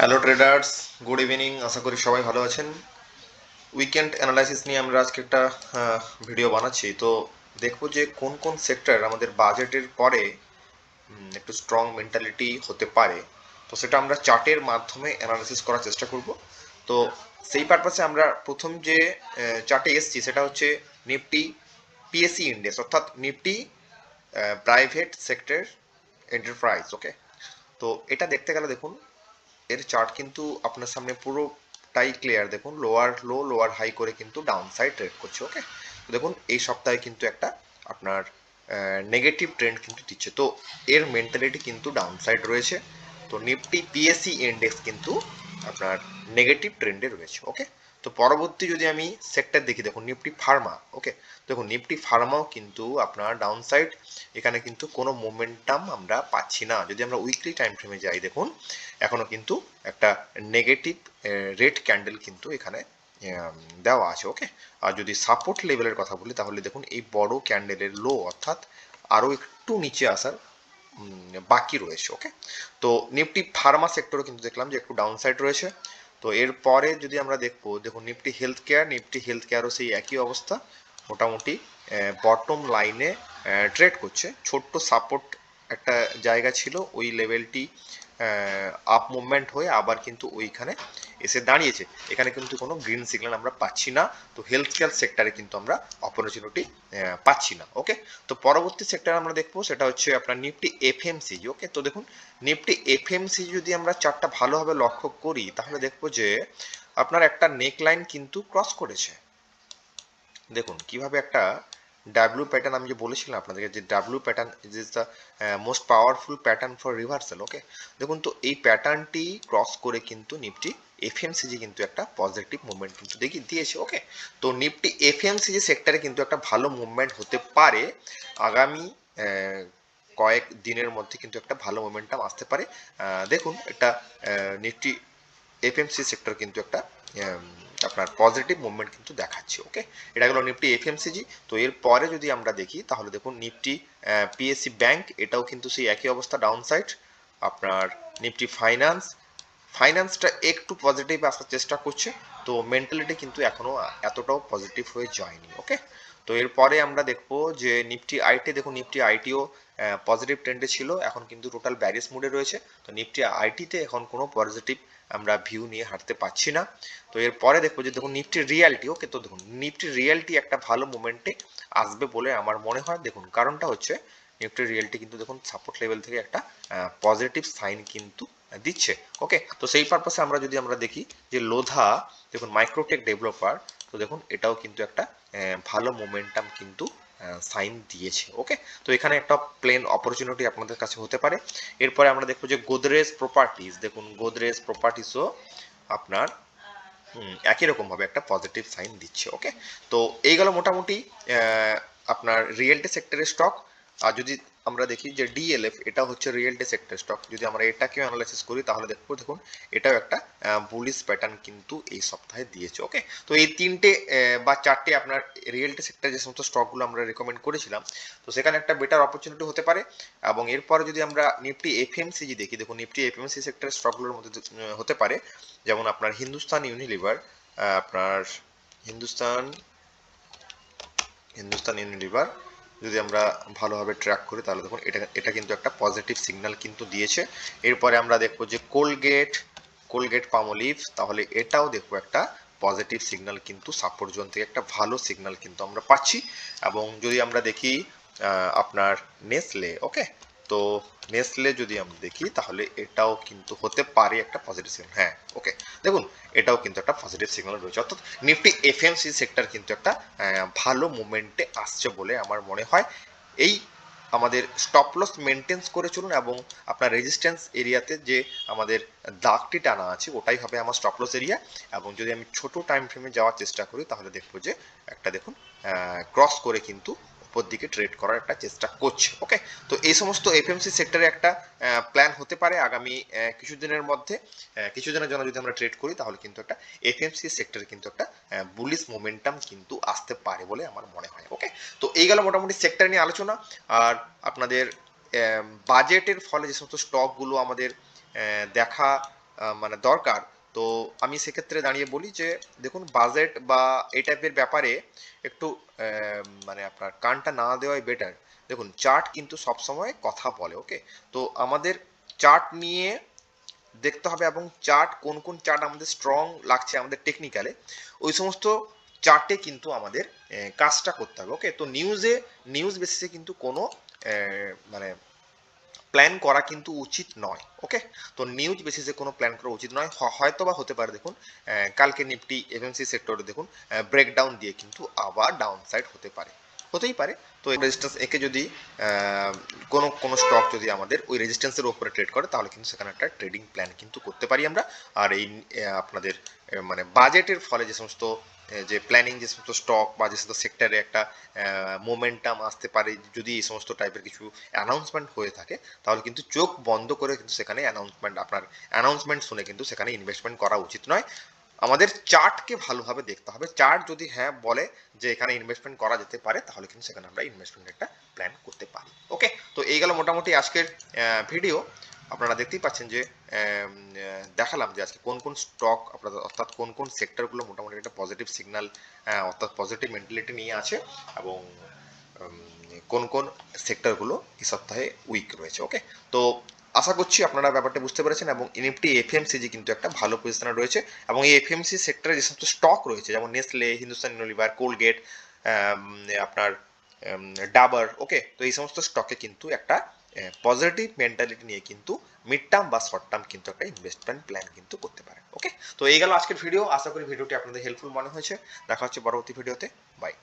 Hello traders good evening আশা করি সবাই ভালো আছেন। উইকেন্ড অ্যানালাইসিস নিয়ে আমরা আজকে একটা ভিডিও বানাচ্ছি। তো দেখব যে কোন কোন সেক্টর আমাদের বাজেটের পরে একটু স্ট্রং মেন্টালিটি হতে পারে। তো সেটা আমরা চার্টের মাধ্যমে অ্যানালাইসিস করার চেষ্টা করব। তো সেই পারপাসে আমরা প্রথম যে চার্টে এসছি, সেটা হচ্ছে নিফটি পিএসসি ইন্ডেক্স অর্থাৎ Nifty private sector enterprise okay তো এটা দেখতে গেলে দেখুন এর চার্ট কিন্তু আপনার সামনে পুরোটাই ক্লিয়ার দেখুন লোয়ার লো লোয়ার হাই করে কিন্তু ডাউন সাইড ট্রেড করছে ওকে দেখুন, এই সপ্তাহে কিন্তু একটা আপনার নেগেটিভ ট্রেন্ড কিন্তু দিচ্ছে। তো এর মেন্টালিটি কিন্তু ডাউন সাইড রয়েছে। তো নিফটি পিএসসি ইন্ডেক্স কিন্তু আপনার নেগেটিভ ট্রেন্ডে রয়েছে ওকে তো পরবর্তী যদি আমি সেক্টর দেখি, দেখুন নিফটি ফার্মা ওকে দেখুন নিফটি ফার্মাও কিন্তু আপনার ডাউন সাইড এখানে কিন্তু কোনো মোমেন্টাম আমরা পাচ্ছি না। যদি আমরা উইকলি টাইম ফ্রেমে যাই, দেখুন, এখনও কিন্তু একটা নেগেটিভ রেড ক্যান্ডেল কিন্তু এখানে দেওয়া আছে ওকে আর যদি সাপোর্ট লেভেলের কথা বলি, তাহলে দেখুন এই বড় ক্যান্ডেলের লো অর্থাৎ আরও একটু নিচে আসার বাকি রয়েছে ওকে তো নিফটি ফার্মা সেক্টরও কিন্তু দেখলাম যে একটু ডাউন সাইড রয়েছে। তো এরপরে যদি আমরা দেখব, দেখুন Nifty health care Nifty health কেয়ারও সেই একই অবস্থা। মোটামুটি বটম লাইনে ট্রেড করছে। ছোট্ট সাপোর্ট একটা জায়গা ছিল, ওই লেভেলটি আপ মুভমেন্ট হয়ে আবার কিন্তু ওইখানে এসে দাঁড়িয়েছে। এখানে কিন্তু কোনো গ্রিন সিগন্যাল আমরা পাচ্ছি না। তো হেলথ কেয়ার সেক্টরে কিন্তু আমরা অপরচুনিটি পাচ্ছি না ওকে তো পরবর্তী সেক্টর আমরা দেখব, সেটা হচ্ছে আপনার নিফটি এফএমসিজি ওকে তো দেখুন নিফটি এফএমসিজি যদি আমরা চারটা ভালোভাবে লক্ষ্য করি, তাহলে দেখব যে আপনার একটা নেক লাইন কিন্তু ক্রস করেছে। দেখুন, কীভাবে একটা ডাব্লিউ প্যাটার্ন আমি যে বলেছিলাম আপনাদেরকে, যে W pattern is is the most powerful pattern for reversal okay দেখুন তো, এই প্যাটার্নটি ক্রস করে কিন্তু নিফটি এফএমসিজি কিন্তু একটা পজিটিভ মুভমেন্ট কিন্তু দেখি দিয়েছে ওকে তো নিফটি এফএমসিজি সেক্টরে কিন্তু একটা ভালো মুভমেন্ট হতে পারে। আগামী কয়েক দিনের মধ্যে কিন্তু একটা ভালো মোমেন্টাম আসতে পারে। দেখুন একটা নিফটি এফএমসি সেক্টর কিন্তু একটা আপনার পজিটিভ মুভমেন্ট কিন্তু দেখাচ্ছে ওকে এটা গেল নিফটি এফএমসিজি তো এর পরে যদি আমরা দেখি, তাহলে দেখুন নিফটি পিএসসি ব্যাংক এটাও কিন্তু সেই একই অবস্থা ডাউন সাইড আপনার নিফটি ফাইন্যান্স ফাইন্যান্সটা একটু পজিটিভ আসার চেষ্টা করছে, তো মেন্টালিটি কিন্তু এখনও এতটাও পজিটিভ হয়ে যায়নি ওকে তো এরপরে আমরা দেখব যে নিফটি আইটি দেখুন নিফটি আইটিও পজিটিভ ট্রেন্ডে ছিল, এখন কিন্তু টোটাল ব্যারিস মুডে রয়েছে। তো নিফটি আইটিতে এখন কোনো পজিটিভ আমরা ভিউ নিয়ে হাঁটতে পারছি না। তো এরপরে দেখব যে দেখুন নিফটি রিয়ালিটি ওকে তো দেখুন নিফটি রিয়ালিটি একটা ভালো মোমেন্টে আসবে বলে আমার মনে হয়। দেখুন, কারণটা হচ্ছে নিফটি রিয়েলটি কিন্তু দেখুন সাপোর্ট লেভেল থেকে একটা পজিটিভ সাইন কিন্তু দিচ্ছে ওকে তো সেই পারপাসে আমরা যদি আমরা দেখি যে লোধা দেখুন মাইক্রোটেক ডেভেলপার তো দেখুন এটাও কিন্তু একটা ভালো মোমেন্টাম কিন্তু সাইন দিয়েছে ওকে তো এখানে একটা প্লেন অপরচুনিটি আপনাদের কাছে হতে পারে। এরপরে আমরা দেখব যে গোদরেজ প্রপার্টিস দেখুন গোদরেজ প্রপার্টিসও আপনার একই রকমভাবে একটা পজিটিভ সাইন দিচ্ছে ওকে তো এই গেল মোটামুটি আপনার রিয়েলটি সেক্টরের স্টক আর যদি আমরা দেখি যে ডিএলএফ এটা হচ্ছে রিয়েলটে সেক্টর স্টক যদি আমরা এটাকেও অ্যানালাইসিস করি, তাহলে দেখব দেখুন, এটাও একটা বুলিশ প্যাটার্ন কিন্তু এই সপ্তাহে দিয়েছে ওকে তো এই তিনটে বা চারটে আপনার রিয়েলটে সেক্টর যে সমস্ত স্টকগুলো আমরা রেকমেন্ড করেছিলাম, তো সেখানে একটা বেটার অপরচুনিটি হতে পারে। এবং এরপরে যদি আমরা নিফটি এফএমসিজি দেখি, দেখুন নিফটি এফএমসি সেক্টরের স্টকগুলোর মধ্যে হতে পারে। যেমন আপনার হিন্দুস্তান ইউনিলিভার আপনার হিন্দুস্তান হিন্দুস্তান ইউনিলিভার যদি আমরা ভালোভাবে ট্র্যাক করি, তাহলে দেখুন এটা এটা কিন্তু একটা পজিটিভ সিগনাল কিন্তু দিয়েছে। এরপরে আমরা দেখব যে কোলগেট কোলগেট পামোলিভ তাহলে এটাও দেখব একটা পজিটিভ সিগনাল কিন্তু সাপোর্ট জোন থেকে একটা ভালো সিগনাল কিন্তু আমরা পাচ্ছি। এবং যদি আমরা দেখি আপনার নেসলে ওকে তো নেসলে যদি আমরা দেখি, তাহলে এটাও কিন্তু হতে পারে একটা পজিটিভ সিগন্যাল হ্যাঁ ওকে দেখুন, এটাও কিন্তু একটা পজিটিভ সিগন্যাল রয়েছে। অর্থাৎ নিফটি এফএমসি সেক্টর কিন্তু একটা ভালো মুভমেন্টে আসছে বলে আমার মনে হয়। এই আমাদের স্টপ লস মেনটেন্স করে চলুন এবং আপনার রেজিস্ট্যান্স এরিয়াতে যে আমাদের দাগটি টানা আছে, ওটাই হবে আমার স্টপ লস এরিয়া এবং যদি আমি ছোট টাইম ফ্রেমে যাওয়ার চেষ্টা করি, তাহলে দেখব যে একটা দেখুন ক্রস করে কিন্তু উপর দিকে ট্রেড করার একটা চেষ্টা করছে ওকে তো এই সমস্ত এফএমসি সেক্টরে একটা প্ল্যান হতে পারে আগামী কিছুদিনের মধ্যে। কিছুদিনের জন্য যদি আমরা ট্রেড করি, তাহলে কিন্তু একটা এফএমসি সেক্টরে কিন্তু একটা বুলিশ মোমেন্টাম কিন্তু আসতে পারে বলে আমার মনে হয় ওকে তো এই গেল মোটামুটি সেক্টর নিয়ে আলোচনা। আর আপনাদের বাজেটের ফলে যে সমস্ত স্টকগুলো আমাদের দেখা মানে দরকার তো আমি সেক্ষেত্রে দাঁড়িয়ে বলি যে, দেখুন বাজেট বা এই টাইপের ব্যাপারে একটু মানে আপনার কানটা না দেওয়াই বেটার দেখুন চার্ট কিন্তু সবসময় কথা বলে ওকে তো আমাদের চার্ট নিয়ে দেখতে হবে এবং চার্ট কোন কোন চার্ট আমাদের স্ট্রং লাগছে আমাদের টেকনিক্যালে ওই সমস্ত চার্টে কিন্তু আমাদের কাজটা করতে হবে ওকে তো নিউজে নিউজ বেসিসে কিন্তু কোনো মানে প্ল্যান করা কিন্তু উচিত নয় ওকে তো নিউজ বেসিসে কোনো প্ল্যান করা উচিত নয়। হয়তো বা হতে পারে, দেখুন কালকে নিফটি এমএমসি সেক্টরে দেখুন ব্রেকডাউন দিয়ে কিন্তু আবার ডাউন সাইড হতে পারে। হতেই পারে। তো এই রেজিস্ট্যান্স একে যদি কোনো কোনো স্টক যদি আমাদের ওই রেজিস্ট্যান্সের উপরে ট্রেড করে, তাহলে কিন্তু সেখানে একটা ট্রেডিং প্ল্যান কিন্তু করতে পারি আমরা। আর এই আপনাদের মানে বাজেটের ফলে যে সমস্ত যে প্ল্যানিং যে সমস্ত স্টক বা যে সমস্ত সেক্টরে একটা মোমেন্টাম আসতে পারে, যদি এই সমস্ত টাইপের কিছু অ্যানাউন্সমেন্ট হয়ে থাকে, তাহলে কিন্তু চোখ বন্ধ করে কিন্তু সেখানে অ্যানাউন্সমেন্ট আপনার অ্যানাউন্সমেন্ট শুনে কিন্তু সেখানে ইনভেস্টমেন্ট করা উচিত নয়। আমাদের চার্টকে ভালোভাবে দেখতে হবে। চার্ট যদি হ্যাঁ বলে যে এখানে ইনভেস্টমেন্ট করা যেতে পারে, তাহলে কিন্তু সেখানে আমরা ইনভেস্টমেন্ট একটা প্ল্যান করতে পারি। ওকে তো এই গেল মোটামুটি আজকের ভিডিও আপনারা দেখতেই পাচ্ছেন যে দেখালাম যে আজকে কোন কোন স্টক আপনাদের, অর্থাৎ কোন কোন সেক্টরগুলো মোটামুটি একটা পজিটিভ সিগন্যাল অর্থাৎ পজিটিভ মেন্টালিটি নিয়ে আছে এবং কোন কোন সেক্টরগুলো এই সপ্তাহে উইক রয়েছে। ওকে তো আশা করছি আপনারা ব্যাপারটা বুঝতে পেরেছেন এবং নিফটি এফএমসিজি কিন্তু একটা ভালো পজিশনে রয়েছে এবং এই এফএমসি সেক্টরে যে সমস্ত স্টক রয়েছে, যেমন নেসলে হিন্দুস্তান ইউনিলিভার কোলগেট আপনার ডাবার ওকে তো এই সমস্ত স্টকে কিন্তু একটা পজিটিভ মেন্টালিটি নিয়ে কিন্তু মিড টার্ম বা শর্ট টার্ম কিন্তু একটা ইনভেস্টমেন্ট প্ল্যান কিন্তু করতে পারেন ওকে তো এই গেল আজকের ভিডিও আশা করি ভিডিওটি আপনাদের হেল্পফুল মনে হয়েছে। দেখা হচ্ছে পরবর্তী ভিডিওতে বাই